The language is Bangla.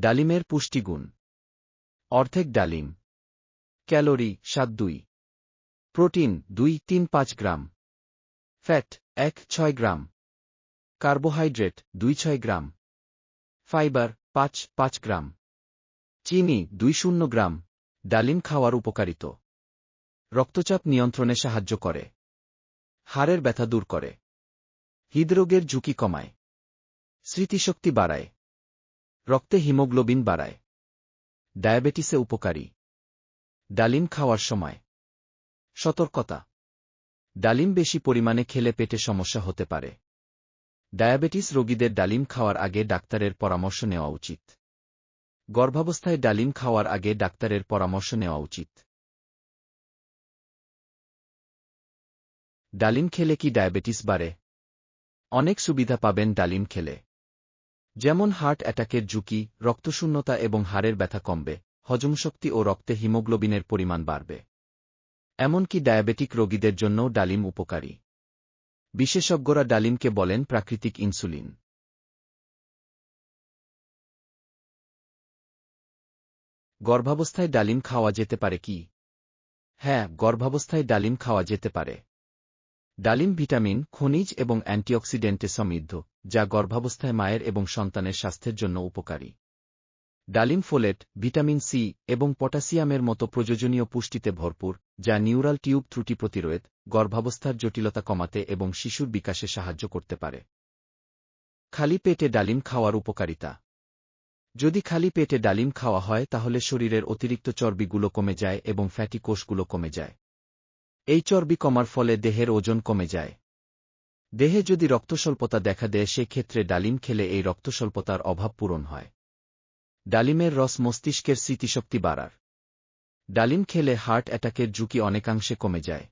ডালিমের পুষ্টিগুণ। অর্ধেক ডালিম। ক্যালোরি সাত দুই। প্রোটিন দুই তিন পাঁচ গ্রাম। ফ্যাট এক ছয় গ্রাম। কার্বোহাইড্রেট দুই ছয় গ্রাম। ফাইবার পাঁচ পাঁচ গ্রাম। চিনি দুই শূন্য গ্রাম। ডালিম খাওয়ার উপকারিত। রক্তচাপ নিয়ন্ত্রণে সাহায্য করে। হাড়ের ব্যথা দূর করে। হৃদরোগের ঝুঁকি কমায়। স্মৃতিশক্তি বাড়ায়। রক্তে হিমোগ্লোবিন বাড়ায়। ডায়াবেটিসে উপকারী। ডালিম খাওয়ার সময়। সতর্কতা। ডালিম বেশি পরিমাণে খেলে পেটে সমস্যা হতে পারে। ডায়াবেটিস রোগীদের ডালিম খাওয়ার আগে ডাক্তারের পরামর্শ নেওয়া উচিত। গর্ভাবস্থায় ডালিম খাওয়ার আগে ডাক্তারের পরামর্শ নেওয়া উচিত। ডালিম খেলে কি ডায়াবেটিস বাড়ে? অনেক সুবিধা পাবেন ডালিম খেলে। যেমন হার্ট অ্যাটাকের ঝুঁকি, রক্তশূন্যতা এবং হাড়ের ব্যথা কমবে, হজমশক্তি ও রক্তে হিমোগ্লোবিনের পরিমাণ বাড়বে। এমনকি ডায়াবেটিক রোগীদের জন্যও ডালিম উপকারী। বিশেষজ্ঞরা ডালিমকে বলেন প্রাকৃতিক ইনসুলিন। গর্ভাবস্থায় ডালিম খাওয়া যেতে পারে কি? হ্যাঁ গর্ভাবস্থায় ডালিম খাওয়া যেতে পারে। ডালিম ভিটামিন, খনিজ এবং অ্যান্টিঅক্সিডেন্টে সমৃদ্ধ। যা গর্ভাবস্থায় মায়ের এবং সন্তানের স্বাস্থ্যের জন্য উপকারী। ডালিম ফোলেট, ভিটামিন সি এবং পটাসিয়ামের মতো প্রয়োজনীয় পুষ্টিতে ভরপুর, যা নিউরাল টিউব ত্রুটি প্রতিরোধ, গর্ভাবস্থার জটিলতা কমাতে এবং শিশুর বিকাশে সাহায্য করতে পারে। খালি পেটে ডালিম খাওয়ার উপকারিতা। যদি খালি পেটে ডালিম খাওয়া হয়, তাহলে শরীরের অতিরিক্ত চর্বিগুলো কমে যায় এবং ফ্যাটি কোষগুলো কমে যায়। এই চর্বি কমার ফলে দেহের ওজন কমে যায়। দেহে যদি রক্তস্বল্পতা দেখা দেয়, সেক্ষেত্রে ডালিম খেলে এই রক্তস্বল্পতার অভাব পূরণ হয়। ডালিমের রস মস্তিষ্কের স্মৃতিশক্তি বাড়ার। ডালিম খেলে হার্ট অ্যাটাকের ঝুঁকি অনেকাংশে কমে যায়।